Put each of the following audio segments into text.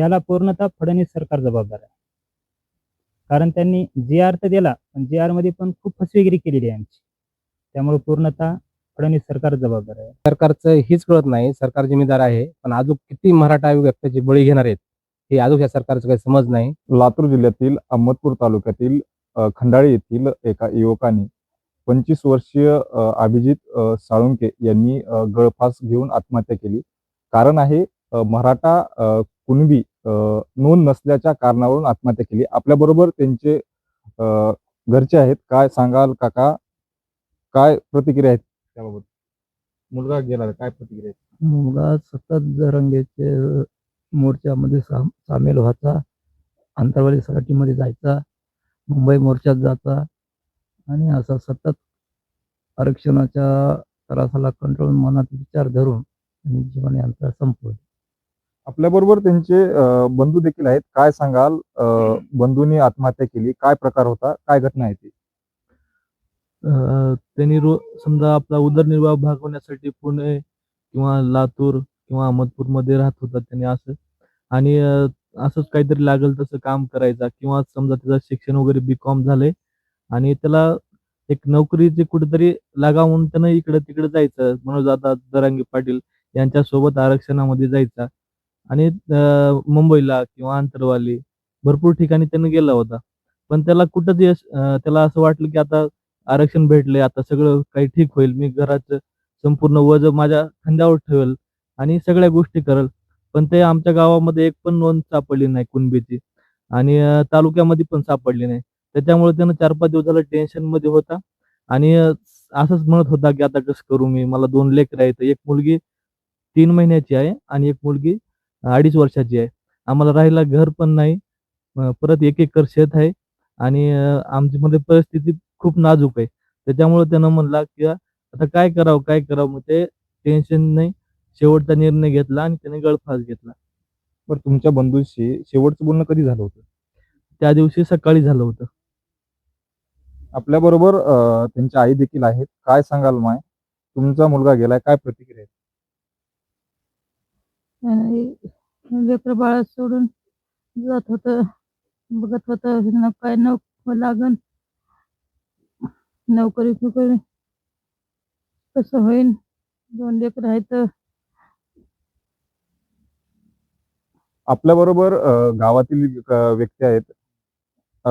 याला पूर्णतः फडणवीस सरकार जबाबदार आहे. कारण त्यांनी जी आर तर दिला पण जी आरमध्ये पण खूप फसवेगिरी केलेली आहे आमची. त्यामुळे पूर्णतः फडणवीस सरकार जबाबदार आहे. सरकारचं हीच कळत नाही सरकार जिम्मेदार आहे पण अजून किती मराठा व्यक्तीचे बळी घेणार आहेत हे अजून या सरकारचं काही समज नाही. लातूर जिल्ह्यातील अहमदपूर तालुक्यातील खंडाळी येथील एका युवकाने पंचवीस वर्षीय अभिजित साळुंके यांनी गळफास घेऊन आत्महत्या केली. कारण आहे मराठा अ, कुणबी नोंद नसल्याच्या कारणावरून आत्महत्या केली. आपल्याबरोबर त्यांचे घरचे आहेत. काय सांगाल काका? काय प्रतिक्रिया आहेत त्याबाबत? मुलगा गेला काय प्रतिक्रिया आहेत? मुलगा सतत जरंगेचे मोर्चामध्ये साम सामील व्हायचा. आंतरवाली सराटीमध्ये जायचा. मुंबई मोर्चात जायचा. आणि असा सतत आरक्षणाच्या त्रासाला कंट्रोल मनात विचार धरून आणि जीवन यांत्रा संपवली. आपल्याबरोबर त्यांचे बंधू देखील आहेत. काय सांगाल? बंधूंनी आत्महत्या केली. काय प्रकार होता? काय घटना आहे ती? त्यांनी रो समजा आपला उदरनिर्वाह भागवण्यासाठी पुणे किंवा लातूर किंवा अहमदपूरमध्ये राहत होता त्यांनी असं. आणि असंच काहीतरी लागेल तसं काम करायचा किंवा समजा त्याचं शिक्षण वगैरे बी कॉम झालंय आणि त्याला एक नोकरीचे कुठेतरी लागावं म्हणून त्यानं इकडं तिकडे जायचं. मनोज दादा दरांगे पाटील यांच्यासोबत आरक्षणामध्ये जायचा. आणि मुंबईला किंवा आंतरवाली भरपूर ठिकाणी त्यांनी गेला होता. पण त्याला कुठंच यश त्याला असं वाटलं की आता आरक्षण भेटले आता सगळं काही ठीक होईल मी घराचं संपूर्ण वज माझ्या खांद्यावर ठेवेल आणि सगळ्या गोष्टी करेल. पण ते आमच्या गावामध्ये एक पण नोंद सापडली नाही कुणबीची आणि तालुक्यामध्ये पण सापडली नाही. त्याच्यामुळे त्यानं चार पाच दिवस झालं टेन्शनमध्ये होता आणि असंच म्हणत होता की आता कसं करू मी? मला दोन लेकरं आहेत एक मुलगी तीन महिन्याची आहे आणि एक मुलगी अडीच वर्षाची आहे. आम्हाला राहायला घर पण नाही. परत एक एकर शेत आहे. आणि आमची मध्ये परिस्थिती खूप नाजूक आहे. त्याच्यामुळे त्यानं म्हणला की आता काय करावं काय करावं? मग ते टेन्शन नाही शेवटचा निर्णय घेतला आणि त्याने गळफास घेतला. बरं तुमच्या बंधूंशी शेवटचं बोलणं कधी झालं होतं? त्या दिवशी सकाळी झालं होतं. आपल्या बरोबर त्यांची आई देखील आहेत. काय सांगाल माय? तुमचा मुलगा गेलाय. काय प्रतिक्रिया लेकरं बाळ सोडून जात होतं बघत होतं काय नोक लागन नोकरी फिकरी कसं होईन? दोन लेकर आहेत आपल्या बरोबर गावातील व्यक्ती आहेत. अ,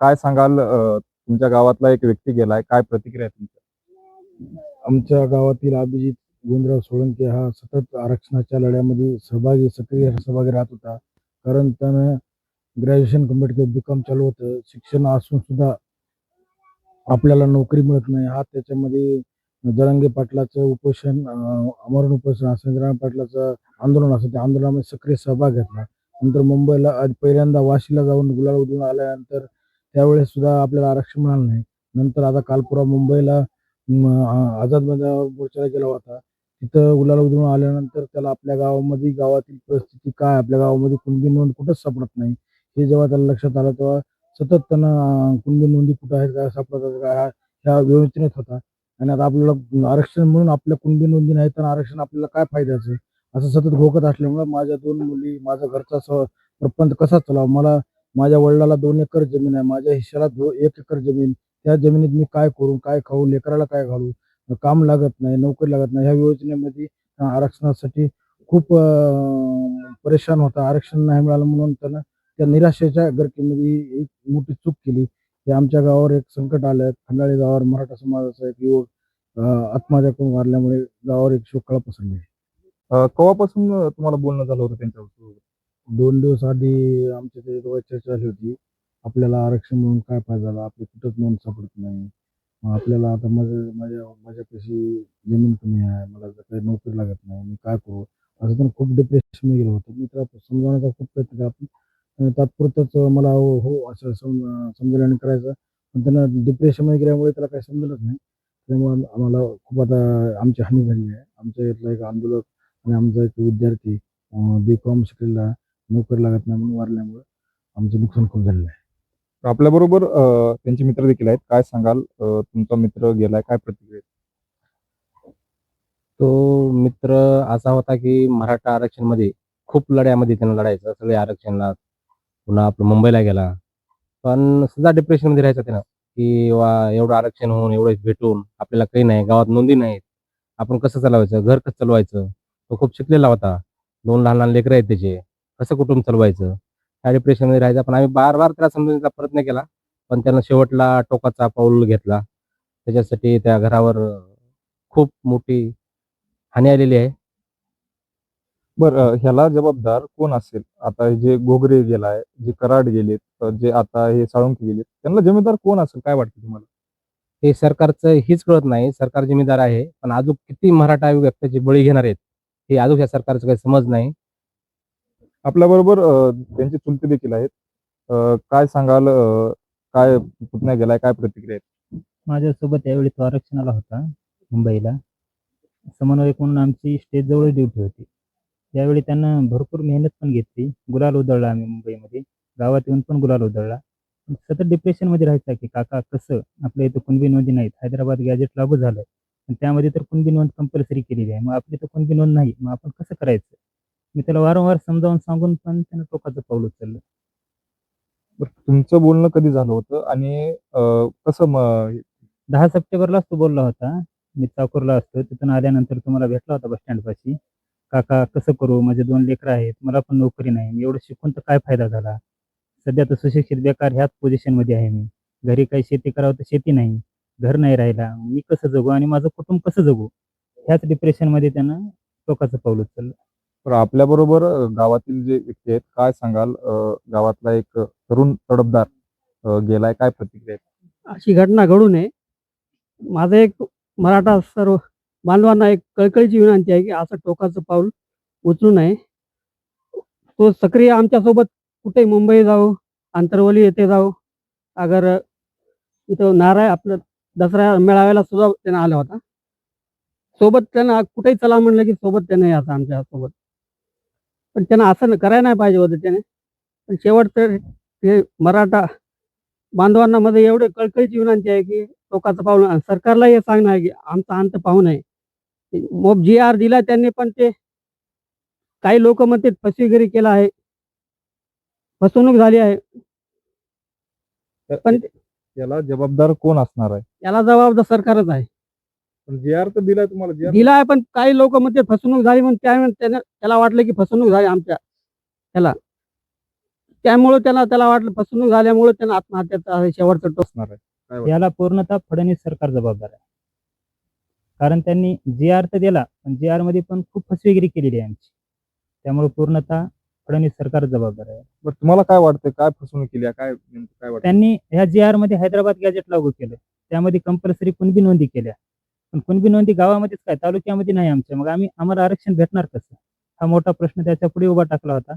काय सांगाल तुमच्या गावातला एक व्यक्ती गेलाय? काय प्रतिक्रिया आहे तुमच्या आमच्या गावातील अभिजित गोविंदराव सोळंके हा सतत आरक्षणाच्या लढ्यामध्ये सहभागी सक्रिय सहभागी राहत होता. कारण त्यानं ग्रॅज्युएशन कंप्लीट केलं बी कॉम चालू होतं. शिक्षण असून सुद्धा आपल्याला नोकरी मिळत नाही. हा त्याच्यामध्ये जरांगे पाटलाचं उपोषण अमरण उपोषण असं जरांगे पाटलाचं आंदोलन असं त्या आंदोलनामध्ये सक्रिय सहभाग घेतला. नंतर मुंबईला पहिल्यांदा वाशीला जाऊन गुलाल उधळून आल्यानंतर त्यावेळेस सुद्धा आपल्याला आरक्षण मिळालं नाही. नंतर आता कालपुरा मुंबईला आझाद मैदानावर मोर्चाला गेला होता. तिथं उलाला उधळून आल्यानंतर त्याला आपल्या गावामध्ये गावातील परिस्थिती काय आपल्या गावामध्ये कुणबी नोंद कुठंच सापडत नाही. हे जेव्हा त्याला लक्षात आलं तेव्हा सतत त्यांना कुणबी नोंदी कुठं आहेत काय सापडतात काय ह्या विवेचनेत होता. आणि आता आपल्याला आरक्षण म्हणून आपल्या कुणबी नोंदी नाही तर आरक्षण आपल्याला काय फायद्याचं असं सतत घोकत असल्यामुळे माझ्या दोन मुली माझा घरचा प्रपंच कसा चालावा? मला माझ्या वडिलाला दोन एकर जमीन आहे माझ्या हिश्याला दो एक एकर जमीन. त्या जमिनीत मी काय करू काय खाऊ लेकराला काय घालू? काम लागत नाही नोकरी लागत नाही. ह्या योजनेमध्ये आरक्षणासाठी खूप परेशान होता. आरक्षण नाही मिळालं म्हणून त्यानं त्या निराशेच्या गर्दीमध्ये एक मोठी चूक केली. की आमच्या गावावर एक संकट आलं. खंडाळी गावावर मराठा समाजाचा एक युवक आत्महत्या करून वारल्यामुळे गावावर एक शोक कळा पसरली. अ, तुम्हाला बोलणं झालं होतं त्यांच्याबरोबर? दोन दिवस आधी आमच्या ते चर्चा झाली होती. आपल्याला आरक्षण म्हणून काय फायदा झाला? आपली कुठंच नोंद सापडत नाही. आपल्याला आता माझ्या माझ्या माझ्यापाशी जमीन कमी आहे मला जर काही नोकरी लागत नाही मी काय करू? असं तर खूप डिप्रेशन गेलो होतो. मी तर समजावण्याचा खूप प्रयत्न केला. पण तात्पुरतच मला हो हो असं सम समजण्याने करायचं. पण त्यांना डिप्रेशनमध्ये गेल्यामुळे त्याला काही समजलंच नाही. त्यामुळे आम्हाला खूप आता आमची हानी झाली आहे. आमच्या इथला एक आंदोलक आणि आमचा एक विद्यार्थी बी कॉम शिकलेला नोकरी लागत नाही म्हणून वारल्यामुळे आमचं नुकसान खूप झालेलं आहे. आपल्या बरोबर त्यांचे मित्र देखील आहेत. काय सांगाल? तुमचा मित्र गेलाय काय प्रतिक्रिया तो मित्र असा होता की मराठा आरक्षणमध्ये खूप लढ्यामध्ये त्यांना लढायचं. सगळे आरक्षणला पुन्हा आपलं मुंबईला गेला. पण सुद्धा डिप्रेशनमध्ये राहायचा त्यानं. की वा एवढं आरक्षण होऊन एवढं भेटून आपल्याला काही नाही गावात नोंदी नाहीत. आपण कसं चालवायचं? घर कसं चालवायचं? तो खूप शिकलेला होता. दोन लहान लहान लेकरं आहेत त्याचे. कसं कुटुंब चालवायचं? त्या डिप्रेशनमध्ये राहायचा. पण आम्ही बार बार त्याला समजवण्याचा प्रयत्न केला. पण त्यानं शेवटला टोकाचा पाऊल घेतला. त्याच्यासाठी त्या घरावर खूप मोठी हानी आलेली आहे. बरं ह्याला जबाबदार कोण असेल? आता हे जे गोगरे गेलाय जे कराड गेलेत जे आता हे साळुंके गेलेत त्यांना जबाबदार कोण असेल? काय वाटतं तुम्हाला? हे सरकारचं हीच कळत नाही. सरकार जिम्मेदार आहे. पण अजून किती मराठा व्यक्तीचे बळी घेणार आहेत हे अजून या सरकारचं काही समज नाही. आपल्याबरोबर त्यांचे चुलते देखील आहेत. काय सांगाल काय पुतण्या गेलाय काय प्रतिक्रिया आहेत? माझ्यासोबत यावेळी तो आरक्षणाला होता मुंबईला. समन्वयक म्हणून आमची स्टेज जवळ ड्युटी होती. त्यावेळी त्यांना भरपूर मेहनत पण घेतली. गुलाल उधळला आम्ही मुंबईमध्ये. गावात येऊन पण गुलाल उधळला. सतत डिप्रेशनमध्ये राहायचा की काका कसं? आपल्या इथं कुणबी नोंदी नाहीत. हैदराबाद गॅजेट लागू झालं. त्यामध्ये तर कुणबी नोंद कंपल्सरी केलेली आहे. मग आपली तर कुणबी नोंद नाही. मग आपण कसं करायचं? मी त्याला वारंवार समजावून सांगून पण त्यानं टोकाचं पाऊल उचललं. तुमचं बोलणं कधी झालं होतं? आणि अ, कसं म- दहा सप्टेंबरलाच तो बोलला होता. मी चाकूरला असतो. तिथून आल्यानंतर तुम्हाला भेटला होता बस स्टँड पाशी काका कसं करू? माझे दोन लेकरं आहेत. मला पण नोकरी नाही. मी एवढं शिकून तर काय फायदा झाला? सध्या तर सुशिक्षित बेकार ह्याच पोझिशनमध्ये आहे मी. घरी काही शेती करावं तर शेती नाही. घर नाही राहिला. मी कसं जगू आणि माझं कुटुंब कसं जगू? ह्याच डिप्रेशनमध्ये त्यानं टोकाचं पाऊल उचललं. तर आपल्याबरोबर गावातील जे व्यक्ती आहेत काय सांगाल? गावातला एक तरुण तडफदार गेलाय काय प्रतिक्रिया अशी घटना घडू नये माझं एक मराठा सर्व बांधवांना एक कळकळीची विनंती आहे की असं टोकाचं पाऊल उचलू नये. तो सक्रिय आमच्यासोबत कुठे मुंबई जाऊ आंतरवली येथे जाऊ अगर इथं नाराय आपलं दसरा मेळाव्याला सुद्धा त्यांना आला होता. सोबत त्यांना कुठेही चला म्हणलं की सोबत त्यांना यायचं आमच्यासोबत पण त्यानं असं करायला नाही पाहिजे होतं त्याने. पण शेवट तर हे मराठा बांधवांना मध्ये एवढे कळकळीची विनंती आहे की टोकाचं पाऊल आणि सरकारला हे सांगणं आहे की आमचा अंत पाहू नये. मोब जी आर दिला त्यांनी पण ते काही लोक म्हणते फसवेगिरी केला आहे. फसवणूक झाली आहे. पण याला जबाबदार कोण असणार आहे? याला जबाबदार सरकारच आहे. जे आर तर दिलाय तुम्हाला जे दिला आहे पण काही लोक म्हणते फसवणूक झाली म्हणून त्या त्यानं त्याला वाटलं की फसवणूक झाली आमच्या त्याला. त्यामुळे त्याला त्याला वाटलं फसवणूक झाल्यामुळे त्यानं आत्महत्याचा शेवटचं टोक असणार आहे? याला पूर्णतः फडणवीस सरकार जबाबदार आहे. कारण त्यांनी जी आर तर दिला पण जी आरमध्ये पण खूप फसवेगिरी केलेली आहे आमची. त्यामुळे पूर्णतः फडणवीस सरकार जबाबदार आहे. बरं तुम्हाला काय वाटतं काय फसवणूक केली आहे? काय काय त्यांनी ह्या जी आरमध्ये हैदराबाद गॅजेट लागू केलं त्यामध्ये कंपल्सरी कुणबी नोंदी केल्या. पण कुणबी नोंदी गावामध्येच काय? तालुक्यामध्ये नाही आमच्या. मग आम्ही आम्हाला आरक्षण भेटणार कसं? हा मोठा प्रश्न त्याच्या पुढे उभा टाकला होता.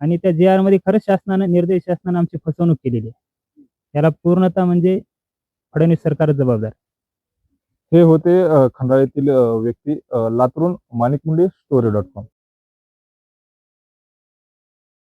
आणि त्या जे आरमध्ये खरंच शासनानं निर्देश शासनानं आमची फसवणूक केलेली आहे. याला पूर्णतः म्हणजे फडणवीस सरकार जबाबदार. हे होते खंडाळ्यातील खंडाळीतील व्यक्ती अ, लातूरून Manik Munde story dot com.